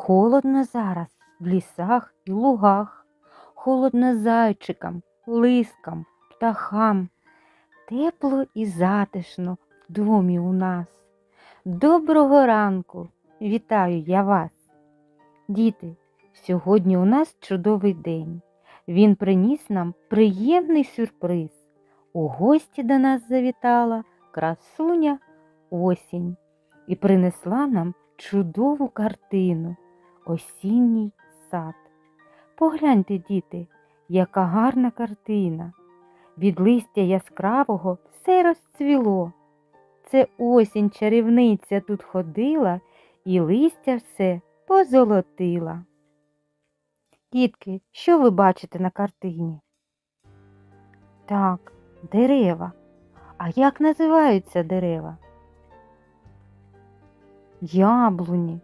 Холодно зараз в лісах і лугах, холодно зайчикам, лискам, птахам. Тепло і затишно в домі у нас. Доброго ранку! Вітаю я вас. Діти, сьогодні у нас чудовий день. Він приніс нам приємний сюрприз. У гості до нас завітала красуня осінь і принесла нам чудову картину Осінній сад. Погляньте, діти, яка гарна картина. Від листя яскравого все розцвіло. Це осінь чарівниця тут ходила і листя все позолотила. Дітки, що ви бачите на картині? Так, дерева. А як називаються дерева? Яблуні.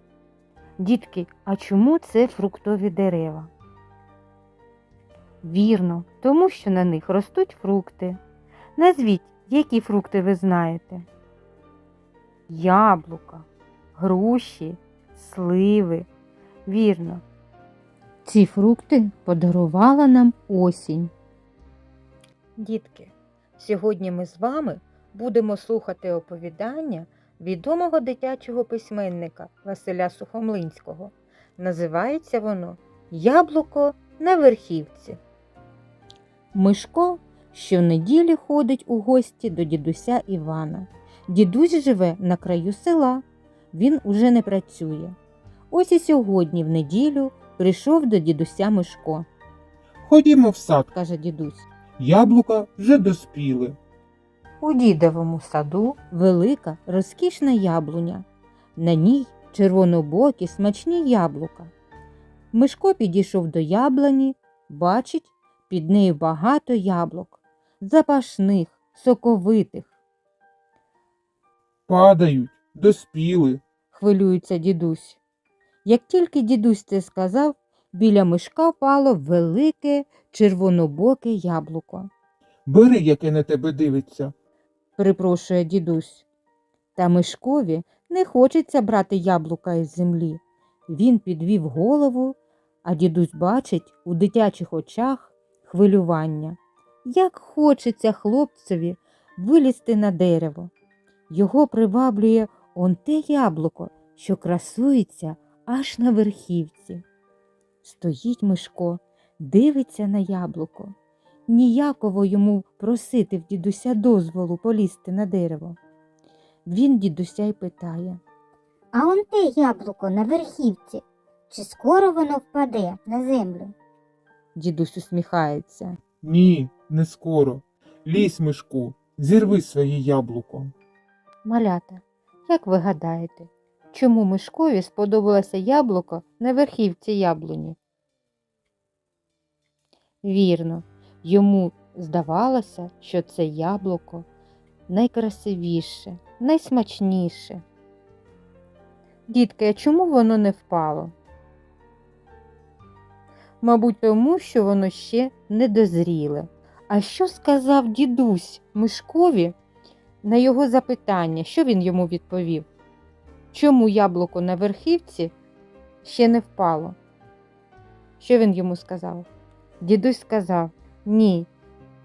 Дітки, а чому це фруктові дерева? Вірно, тому що на них ростуть фрукти. Назвіть, які фрукти ви знаєте? Яблука, груші, сливи. Вірно. Ці фрукти подарувала нам осінь. Дітки, сьогодні ми з вами будемо слухати оповідання відомого дитячого письменника Василя Сухомлинського. Називається воно Яблуко на верхівці. Мишко щонеділі ходить у гості до дідуся Івана. Дідусь живе на краю села. Він уже не працює. Ось і сьогодні, в неділю, прийшов до дідуся Мишко, Ходімо в сад, каже дідусь. яблука вже доспіли. У дідовому саду велика розкішна яблуня. На ній червонобокі смачні яблука. Мишко підійшов до яблуні, бачить, під нею багато яблук, запашних, соковитих. Падають, доспіли. хвилюється дідусь. Як тільки дідусь це сказав, біля мишка впало велике червонобоке яблуко. Бери, яке на тебе дивиться. Перепрошує дідусь. Та Мишкові не хочеться брати яблука із землі. Він підвів голову, а дідусь бачить у дитячих очах хвилювання. Як хочеться хлопцеві вилізти на дерево. Його приваблює он те яблуко, що красується аж на верхівці. Стоїть Мишко, дивиться на яблуко. Ніяково йому просити в дідуся дозволу полізти на дерево. Він дідуся й питає. А он те яблуко на верхівці. Чи скоро воно впаде на землю? Дідусь усміхається. Ні, не скоро. Лізь, мишку, зірви своє яблуко. Малята, як ви гадаєте, чому Мишкові сподобалося яблуко на верхівці яблуні? Вірно, йому здавалося, що це яблуко найкрасивіше, найсмачніше. Дітки, а чому воно не впало? Мабуть, тому що воно ще не дозріле. А що сказав дідусь Мишкові на його запитання, що він йому відповів? Чому яблуко на верхівці ще не впало? Що він йому сказав? Дідусь сказав ні,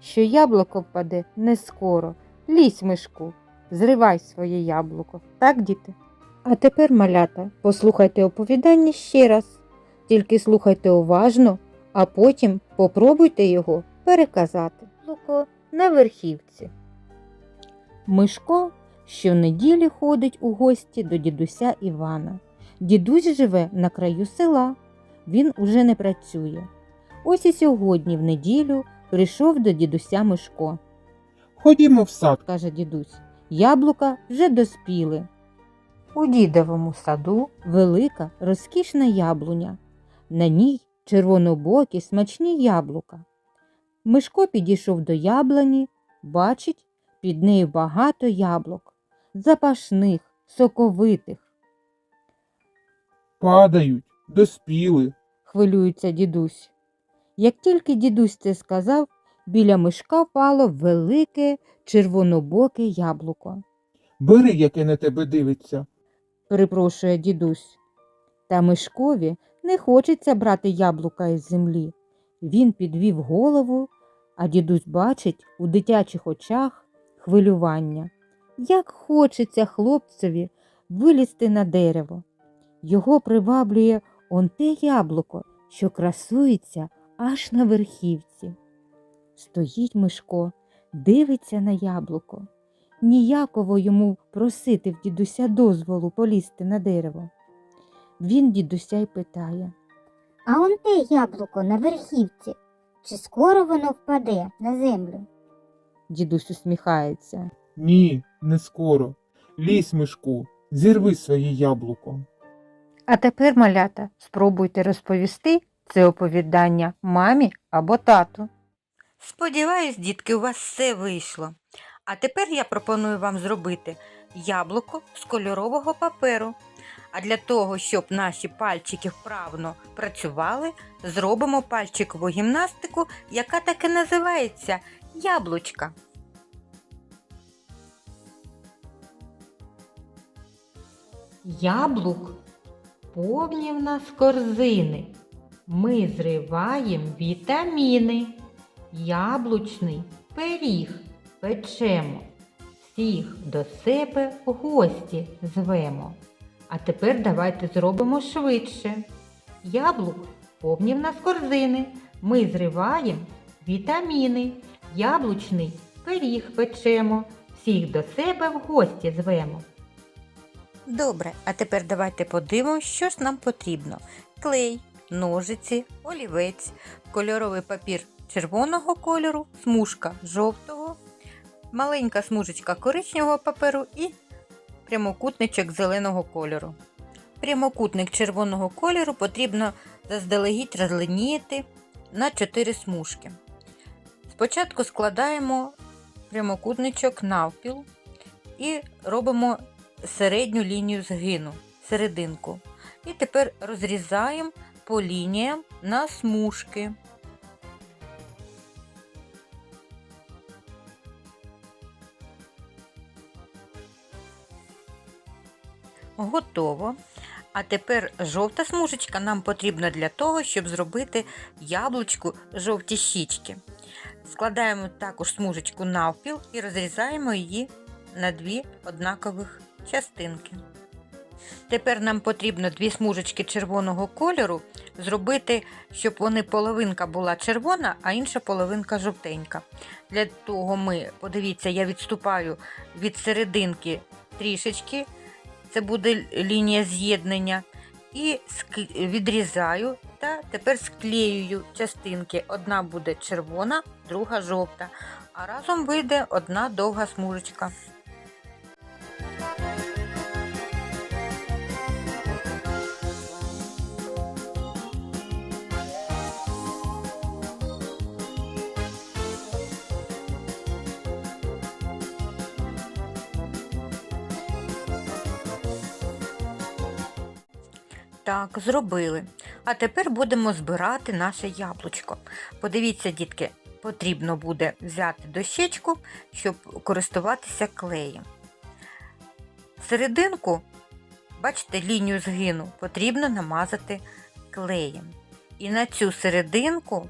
що яблуко впаде не скоро. Лізь, мишку, зривай своє яблуко. Так, діти? А тепер, малята, послухайте оповідання ще раз. Тільки слухайте уважно, а потім попробуйте його переказати. Яблуко на верхівці. Мишко щонеділі ходить у гості до дідуся Івана. Дідусь живе на краю села. Він уже не працює. Ось і сьогодні, в неділю, прийшов до дідуся Мишко, Ходімо в сад, каже дідусь. Яблука вже доспіли. У дідовому саду велика розкішна яблуня. На ній червонобокі смачні яблука. Мишко підійшов до яблуні, бачить, під нею багато яблук, запашних, соковитих. падають, доспіли. хвилюється дідусь. Як тільки дідусь це сказав, біля мишка впало велике червонобоке яблуко. Бери, яке на тебе дивиться. перепрошує дідусь. Та Мишкові не хочеться брати яблука із землі. Він підвів голову, а дідусь бачить у дитячих очах хвилювання. Як хочеться хлопцеві вилізти на дерево. Його приваблює он те яблуко, що красується аж на верхівці. Стоїть Мишко, дивиться на яблуко. Ніяково йому просити в дідуся дозволу полізти на дерево. Він дідуся й питає. А он те яблуко на верхівці. Чи скоро воно впаде на землю? Дідусь усміхається. Ні, не скоро. Лізь, Мишку, зірви своє яблуко. А тепер, малята, спробуйте розповісти це оповідання мамі або тату. Сподіваюсь, дітки, у вас все вийшло. А тепер я пропоную вам зробити яблуко з кольорового паперу. А для того, щоб наші пальчики вправно працювали, зробимо пальчикову гімнастику, яка так і називається яблучка. Яблук повні в нас корзини. Ми зриваємо вітаміни. Яблучний пиріг печемо. Всіх до себе гості звемо. А тепер давайте зробимо швидше. Яблук повні в нас корзини. Ми зриваємо вітаміни. Яблучний пиріг печемо. Всіх до себе в гості звемо. Добре, а тепер давайте подивимося, що ж нам потрібно. Клей, ножиці, олівець, кольоровий папір червоного кольору, смужка жовтого, маленька смужечка коричневого паперу і прямокутничок зеленого кольору. Прямокутник червоного кольору потрібно заздалегідь розлиніти на 4 смужки. Спочатку складаємо прямокутничок навпіл і робимо середню лінію згину, серединку. І тепер розрізаємо по лініям на смужки. Готово. А тепер жовта смужечка нам потрібна для того, щоб зробити яблучку жовті щічки. Складаємо також смужечку навпіл і розрізаємо її на дві однакових частинки. Тепер нам потрібно дві смужечки червоного кольору зробити, щоб вони половинка була червона, а інша половинка жовтенька. Для того ми, подивіться, я відступаю від серединки трішечки, це буде лінія з'єднання, і відрізаю та тепер склеюю частинки. Одна буде червона, друга жовта, а разом вийде одна довга смужечка. Так, зробили. А тепер будемо збирати наше яблучко. Подивіться, дітки, потрібно буде взяти дощечку, щоб користуватися клеєм. Серединку, бачите, лінію згину потрібно намазати клеєм. І на цю серединку,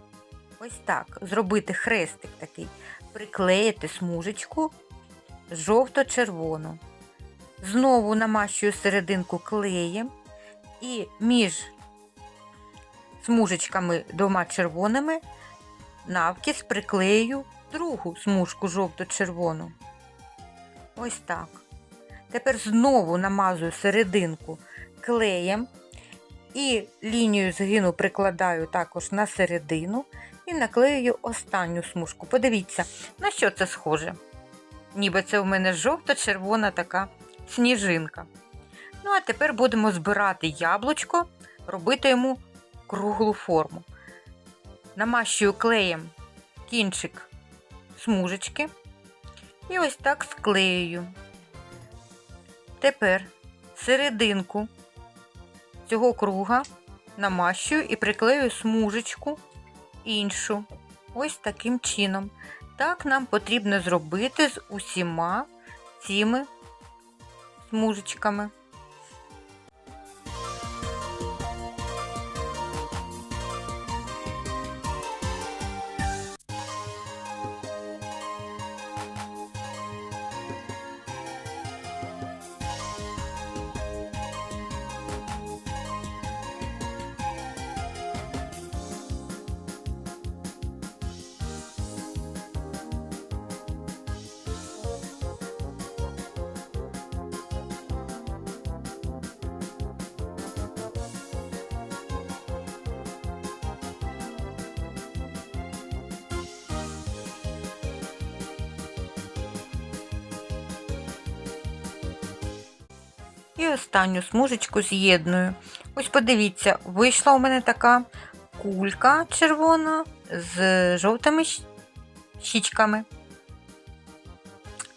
ось так, зробити хрестик такий, приклеїти смужечку жовто-червону. Знову намащую серединку клеєм і між смужечками двома червоними навкіс приклею другу смужку жовто-червону. Ось так. Тепер знову намазую серединку клеєм і лінію згину прикладаю також на середину і наклею останню смужку. Подивіться, на що це схоже. Ніби це в мене жовто-червона така сніжинка. Ну, а тепер будемо збирати яблучко, робити йому круглу форму. Намащую клеєм кінчик смужечки і ось так склеюю. Тепер серединку цього круга намащую і приклею смужечку іншу. Ось таким чином. Так нам потрібно зробити з усіма цими смужечками. І останню смужечку з'єдную. Ось подивіться, вийшла у мене така кулька червона з жовтими щічками.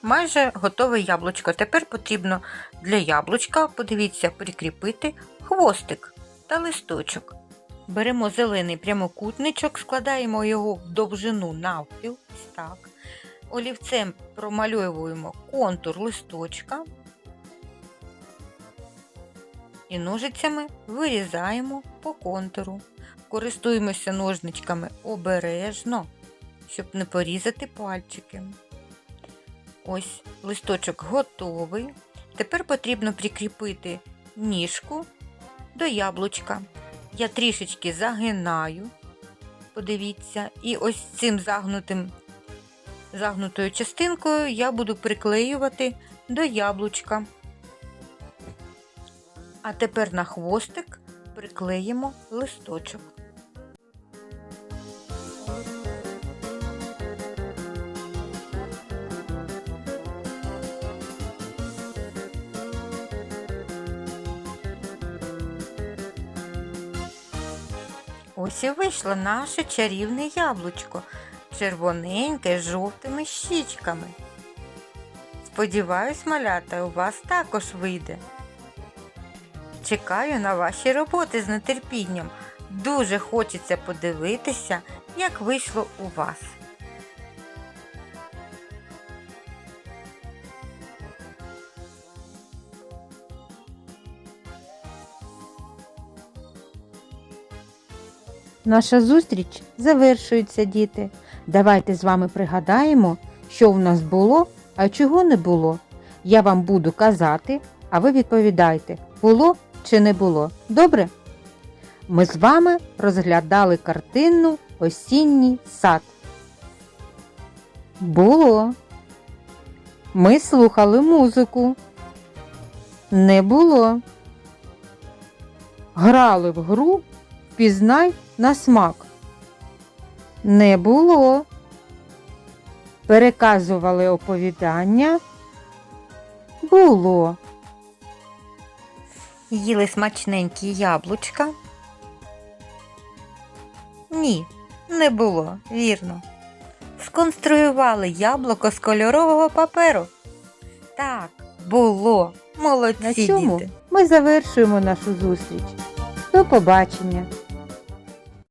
Майже готове яблучко. Тепер потрібно для яблучка, подивіться, прикріпити хвостик та листочок. Беремо зелений прямокутничок, складаємо його в довжину навпіл. Олівцем промальовуємо контур листочка і ножицями вирізаємо по контуру. Користуємося ножничками обережно, щоб не порізати пальчики. Ось листочок готовий. Тепер потрібно прикріпити ніжку до яблучка. Я трішечки загинаю, подивіться, і ось цим загнутим, загнутою частинкою я буду приклеювати до яблучка. А тепер на хвостик приклеїмо листочок. Ось і вийшло наше чарівне яблучко, червоненьке з жовтими щічками. Сподіваюсь, малята, у вас також вийде. Чекаю на ваші роботи з нетерпінням. Дуже хочеться подивитися, як вийшло у вас. Наша зустріч завершується, діти. Давайте з вами пригадаємо, що в нас було, а чого не було. Я вам буду казати, а ви відповідайте, було чи не було. Добре? Ми з вами розглядали картину Осінній сад. Було. Ми слухали музику. Не було. Грали в гру Впізнай на смак. Не було. Переказували оповідання. Було. Їли смачненькі яблучка? Ні, не було, вірно. Сконструювали яблуко з кольорового паперу. Так, було. Молодці На цьому діти. ми завершуємо нашу зустріч. До побачення!